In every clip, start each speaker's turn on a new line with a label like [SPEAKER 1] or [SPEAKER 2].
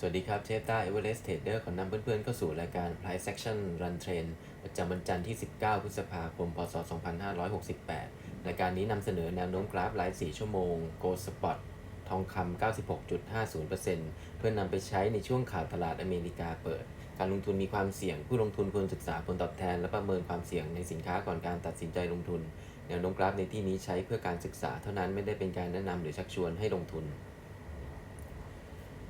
[SPEAKER 1] สวัสดีครับเชฟต้าเอเวอเรสต์เทรดเดอร์ขอนำเพื่อนๆเข้าสู่รายการ Price Action Run Trend ประจำวันจันทร์ที่ 19 พฤษภาคม พศ 2568 รายการนี้นำเสนอแนวโน้มกราฟราย 4 ชั่วโมง Gold Spot ทองคำ 96.50%เพื่อนำไปใช้ในช่วงข่าวตลาดอเมริกาเปิด การลงทุนมีความเสี่ยง ผู้ลงทุนควรศึกษาผลตอบแทน และประเมินความเสี่ยงในสินค้าก่อนการตัดสินใจลงทุน แนวโน้มกราฟในที่นี้ใช้เพื่อการศึกษาเท่านั้นไม่ได้เป็นการแนะนำหรือชักชวนให้ลงทุน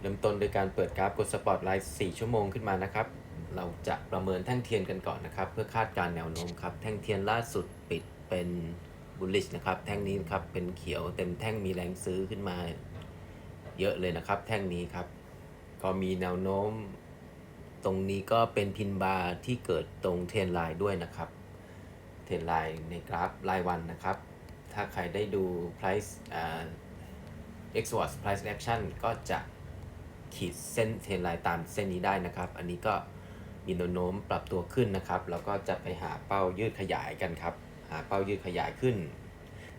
[SPEAKER 1] ริ่มต้นโดยการเปิดกราฟกดสปอตไลท์4ชั่วโมงขึ้นมานะครับ เราจะประเมินแท่งเทียนกันก่อนนะครับ เพื่อคาดการแนวโน้มครับ แท่งเทียนล่าสุดปิดเป็นบุลลิชนะครับ แท่งนี้ครับเป็นเขียวเต็มแท่งมีแรงซื้อขึ้นมา เยอะเลยนะครับ แท่งนี้ครับ ก็มีแนวโน้ม ตรงนี้ก็เป็นพินบาร์ที่เกิดตรงเทรนไลน์ด้วยนะครับ เทรนไลน์ในกราฟรายวันนะครับ ถ้าใครได้ดู price อ่า x w a t price action ก็จะ ขีดเส้นเทรนไลน์ตามเส้นนี้ได้นะครับ อันนี้ก็มีแนวโน้มปรับตัวขึ้นนะครับ แล้วก็จะไปหาเป้ายืดขยายกันครับ หาเป้ายืดขยายขึ้น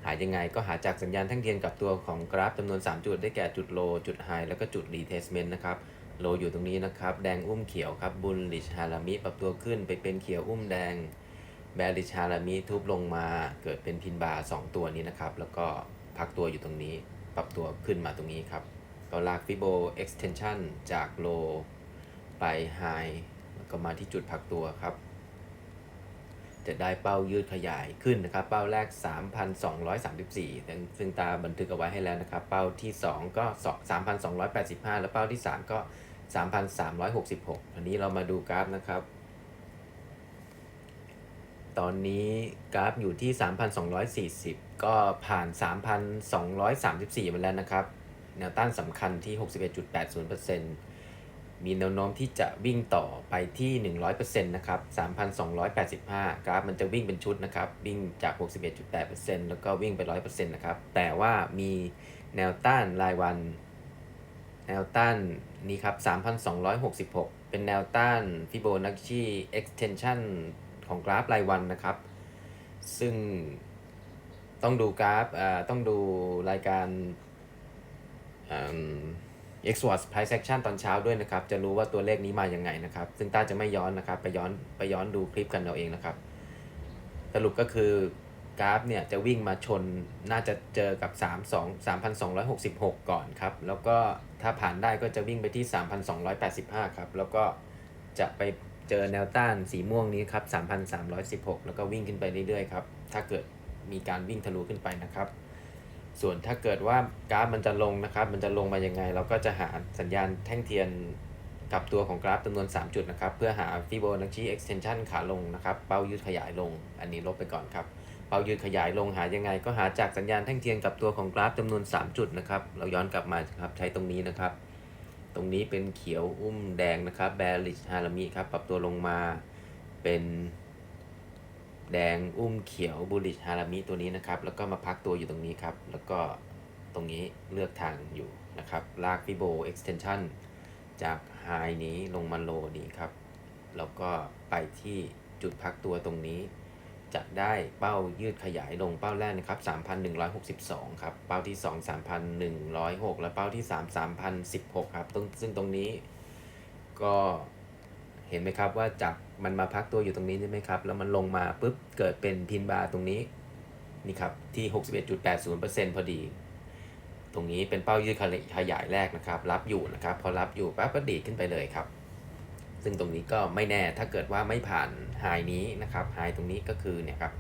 [SPEAKER 1] หายังไงก็หาจากสัญญาณแท่งเทียนกับตัวของกราฟจำนวน 3 จุดได้แก่จุดโล จุดไฮแล้วก็จุดรีเทสเมนต์นะครับ โลอยู่ตรงนี้นะครับ แดงอุ้มเขียวครับ บุลลิชฮารามิปรับตัวขึ้นไปเป็นเขียวอุ้มแดง แบริชฮารามิทุบลงมา เกิดเป็นพินบาร์สองตัวนี้นะครับ แล้วก็พักตัวอยู่ตรงนี้ ปรับตัวขึ้นมาตรงนี้ครับ ก็ลากฟิโบ extension จากโลไปไฮแล้วก็มาที่จุดพักตัวครับ จะได้เป้ายืดขยายขึ้นนะครับ เป้าแรก 3,234ซึ่งซึ่งตาบันทึกเอาไว้ให้แล้วนะครับ เป้าที่ 2 ก็ 3,285 แล้วเป้าที่ 3 ก็ 3,366อันนี้เรามาดูกราฟนะครับตอนนี้กราฟอยู่ที่ 3,240 ก็ผ่าน 3,234 มาแล้วนะครับ แนวต้านสำคัญที่ 61.80%มีแนวโน้มที่จะวิ่งต่อไปที่ 100%นะครับ 3,285 กราฟมันจะวิ่งเป็นชุดนะครับ วิ่งจาก 61.8%แล้วก็วิ่งไป 100%นะครับ แต่ว่ามีแนวต้านรายวัน แนวต้านนี้ครับ 3,266 เป็นแนวต้าน Fibonacci extension ของกราฟรายวันนะครับ ซึ่งต้องดูกราฟอ่าต้องดูรายการ x w a t price action ตอนเช้าด้วยนะครับ จะรู้ว่าตัวเลขนี้มาอย่างไงนะครับ ซึ่งต้าจะไม่ย้อนนะครับ ไปย้อนไปย้อนดูคลิปกันเอาเองนะครับ สรุปก็คือกราฟเนี่ยจะวิ่งมาชนน่าจะเจอกับ 3 2 3,266 ก่อนครับ แล้วก็ถ้าผ่านได้ก็จะวิ่งไปที่ 3,285 ครับ แล้วก็จะไปเจอแนวต้านสีม่วงนี้ครับ 3,316 แล้วก็วิ่งขึ้นไปเรื่อยๆครับ ถ้าเกิดมีการวิ่งทะลุขึ้นไปนะครับ ส่วนถ้าเกิดว่ากราฟมันจะลงนะครับ มันจะลงมายังไง เราก็จะหาสัญญาณแท่งเทียนกับตัวของกราฟจำนวน 3 จุดนะครับ เพื่อหา Fibonacci extension ขาลงนะครับ เป้ายืดขยายลง อันนี้ลบไปก่อนครับ เป้ายืดขยายลงหายังไง ก็หาจากสัญญาณแท่งเทียนกับตัวของกราฟจำนวน 3 จุดนะครับ เราย้อนกลับมาครับใช้ตรงนี้นะครับ ตรงนี้เป็นเขียวอุ้มแดงนะครับ bearish harami ครับ ปรับตัวลงมาเป็น แดงอุ้มเขียว bullish harami ตัวนี้นะครับ แล้วก็มาพักตัวอยู่ตรงนี้ครับ แล้วก็ตรงนี้เลือกทางอยู่นะครับ ลาก fibo extension จาก high นี้ลงมา low นี้ครับ แล้วก็ไปที่จุดพักตัวตรงนี้ จะได้เป้ายืดขยายลงเป้าแรกนะครับ3,162 ครับ เป้าที่ 2 3,106 และเป้าที่ 3 3,016 ครับตรงซึ่งตรงนี้ก็ เห็นไหมครับว่าจากมันมาพักตัวอยู่ตรงนี้ใช่ไหมครับ แล้วมันลงมาปุ๊บเกิดเป็นพินบาร์ตรงนี้นี่ครับที่ 61.80%พอดี ตรงนี้เป็นเป้ายืดขยายแรกนะครับ รับอยู่นะครับ พอรับอยู่ปั๊บก็ดีขึ้นไปเลยครับ ซึ่งตรงนี้ก็ไม่แน่ถ้าเกิดว่าไม่ผ่านไฮนี้นะครับไฮตรงนี้ก็คือเนี่ยครับ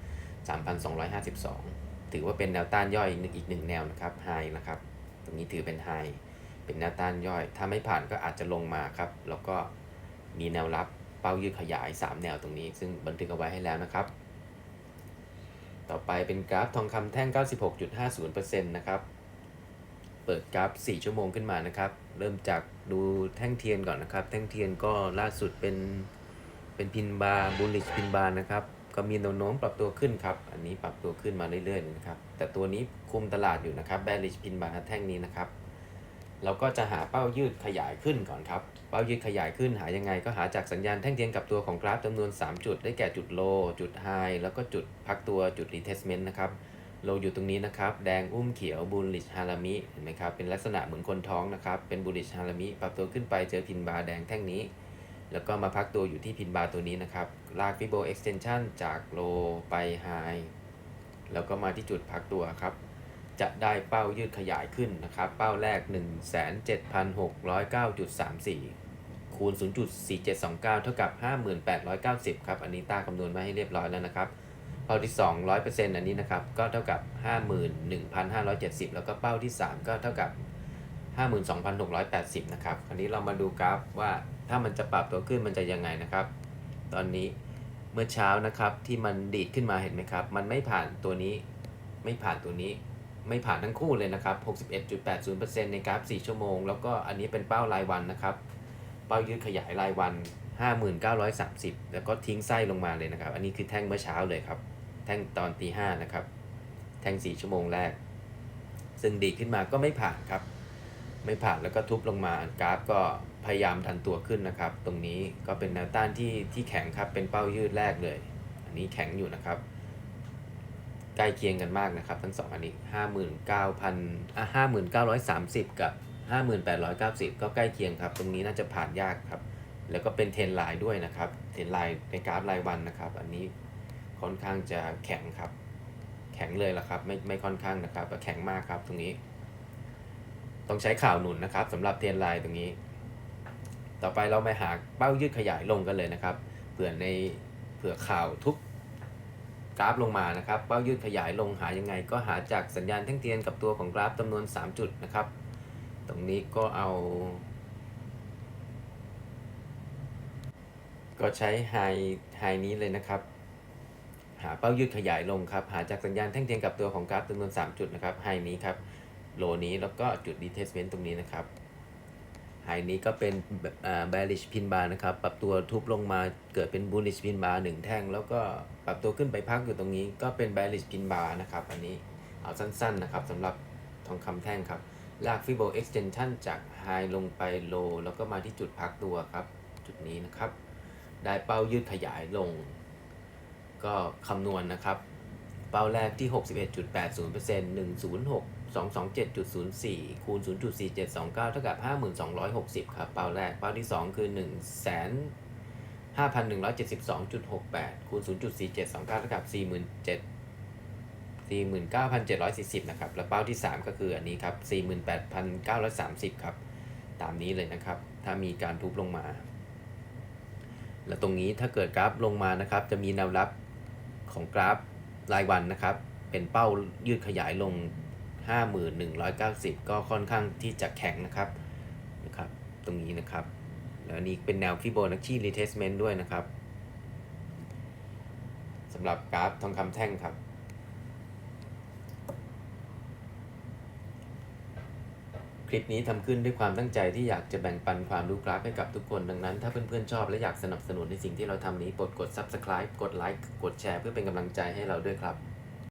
[SPEAKER 1] 3,252 ถือว่าเป็นแนวต้านย่อยอีกหนึ่งแนวนะครับไฮนะครับตรงนี้ถือเป็นไฮเป็นแนวต้านย่อย ถ้าไม่ผ่านก็อาจจะลงมาครับ แล้วก็ มีแนวรับเป้ายืดขยาย 3 แนวตรงนี้ ซึ่งบันทึกเอาไว้ให้แล้วนะครับ ต่อไปเป็นกราฟทองคำแท่ง 96.50%นะครับ เปิดกราฟ 4 ชั่วโมงขึ้นมานะครับ เริ่มจากดูแท่งเทียนก่อนนะครับ แท่งเทียนก็ล่าสุดเป็นเป็นพินบาร์บูลลิชพินบาร์นะครับก็มีแนวโน้มปรับตัวขึ้นครับ อันนี้ปรับตัวขึ้นมาเรื่อยๆนะครับ แต่ตัวนี้คุมตลาดอยู่นะครับแบริชพินบาร์แท่งนี้นะครับ เราก็จะหาเป้ายืดขยายขึ้นก่อนครับ เป้ายืดขยายขึ้นหายังไง ก็หาจากสัญญาณแท่งเทียนกับตัวของกราฟจำนวน 3 จุด ได้แก่จุดโล จุดไฮแล้วก็จุดพักตัวจุดรีเทสเมนต์นะครับโลอยู่ตรงนี้นะครับ แดงอุ้มเขียวบูลลิชฮารามิเห็นไหมครับ เป็นลักษณะเหมือนคนท้องนะครับ เป็นบูลลิชฮารามิปรับตัวขึ้นไปเจอพินบาร์แดงแท่งนี้ แล้วก็มาพักตัวอยู่ที่พินบาร์ตัวนี้นะครับ ลากฟิโบเอ็กซ์เทนชันจากโลไปไฮแล้วก็มาที่จุดพักตัวครับ จะได้เป้ายืดขยายขึ้นนะครับ เป้าแรก 17,609.34 คูณ 0.4729 เท่ากับ 5890 ครับ อันนี้ต้าคำนวณมาให้เรียบร้อยแล้วนะครับ เป้าที่ 2 100%อันนี้นะครับ ก็เท่ากับ 51,570 แล้วก็เป้าที่ 3 ก็เท่ากับ 52,680 นะครับคราวนี้เรามาดูกราฟว่าถ้ามันจะปรับตัวขึ้นมันจะยังไงนะครับ ตอนนี้เมื่อเช้านะครับที่มันดีดขึ้นมาเห็นไหมครับ มันไม่ผ่านตัวนี้ไม่ผ่านตัวนี้ ไม่ผ่านทั้งคู่เลยนะครับ 61.80%ในกราฟ 4 ชั่วโมง แล้วก็อันนี้เป็นเป้ารายวันนะครับ เป้ายืดขยายรายวัน 5930 แล้วก็ทิ้งไส้ลงมาเลยนะครับ อันนี้คือแท่งเมื่อเช้าเลยครับ แท่งตอนตีห้านะครับ แท่ง 4 ชั่วโมงแรก ซึ่งดีขึ้นมาก็ไม่ผ่านครับ ไม่ผ่านแล้วก็ทุบลงมากราฟก็พยายามดันตัวขึ้นนะครับ ตรงนี้ก็เป็นแนวต้านที่ที่แข็งครับ เป็นเป้ายืดแรกเลย อันนี้แข็งอยู่นะครับ ใกล้เคียงกันมากนะครับ ทั้งสองอันนี้ห้าหมื่นเก้าพันอะห้าหมื่นเก้าร้อยสามสิบกับห้าหมื่นแปดร้อยเก้าสิบก็ใกล้เคียงครับ ตรงนี้น่าจะผ่านยากครับ แล้วก็เป็นเทรนไลน์ด้วยนะครับเทรนไลน์ในกราฟรายวันนะครับ อันนี้ค่อนข้างจะแข็งครับ แข็งเลยละครับ ไม่ไม่ค่อนข้างนะครับแข็งมากครับตรงนี้ ต้องใช้ข่าวหนุนนะครับสำหรับเทรนไลน์ตรงนี้ ต่อไปเราไปหาเป้ายืดขยายลงกันเลยนะครับเผื่อในเผื่อข่าวทุก กราฟลงมานะครับเป้ายืดขยายลงหายังไง ก็หาจากสัญญาณแท่งเทียนกับตัวของกราฟจำนวน 3 จุดนะครับ ตรงนี้ก็เอา ก็ใช้ไฮไฮนี้เลยนะครับ หาเป้ายืดขยายลงครับ หาจากสัญญาณแท่งเทียนกับตัวของกราฟจำนวน 3 จุดนะครับไฮนี้ครับโลนี้แล้วก็จุด detachment ตรงนี้นะครับ ไฮนี้ก็เป็นอ่า bearish pin bar นะครับ ปรับตัวทุบลงมาเกิดเป็น bullish pin bar หนึ่งแท่ง แล้วก็ปรับตัวขึ้นไปพักอยู่ตรงนี้ ก็เป็น bearish pin bar นะครับ อันนี้เอาสั้นๆนะครับสำหรับทองคำแท่งครับ ลาก Fibo extension จาก high ลงไป low แล้วก็มาที่จุดพักตัวครับ จุดนี้นะครับ ได้เป้ายืดขยายลง ก็คำนวณนะครับ เป้าแรกที่ 61.80% 106 227.04 คูณ 0.4729 เท่ากับ 5260 ครับ เป้าแรก เป้าที่ 2 คือ 1 5,172.68 คูณ 0.4729 เท่ากับ 47 49,740 นะครับ แล้วเป้าที่ 3 ก็คืออันนี้ครับ 48,930 ครับ ตามนี้เลยนะครับ ถ้ามีการทุบลงมา แล้วตรงนี้ถ้าเกิดกราฟลงมานะครับ จะมีแนวรับของกราฟ รายวันนะครับ เป็นเป้ายืดขยายลง 5190 ก็ค่อนข้างที่จะแข็งนะครับนะครับตรงนี้นะครับ แล้วนี่เป็นแนวฟิโบนัชชีรีเทสเมนต์ด้วยนะครับสำหรับกราฟทองคำแท่งครับ คลิปนี้ทำขึ้นด้วยความตั้งใจที่อยากจะแบ่งปันความรู้กราฟให้กับทุกคน ดังนั้น ถ้าเพื่อนๆชอบและอยากสนับสนุนในสิ่งที่เราทำนี้โปรดกด subscribe กดไลค์กดแชร์เพื่อเป็นกำลังใจให้เราด้วยครับ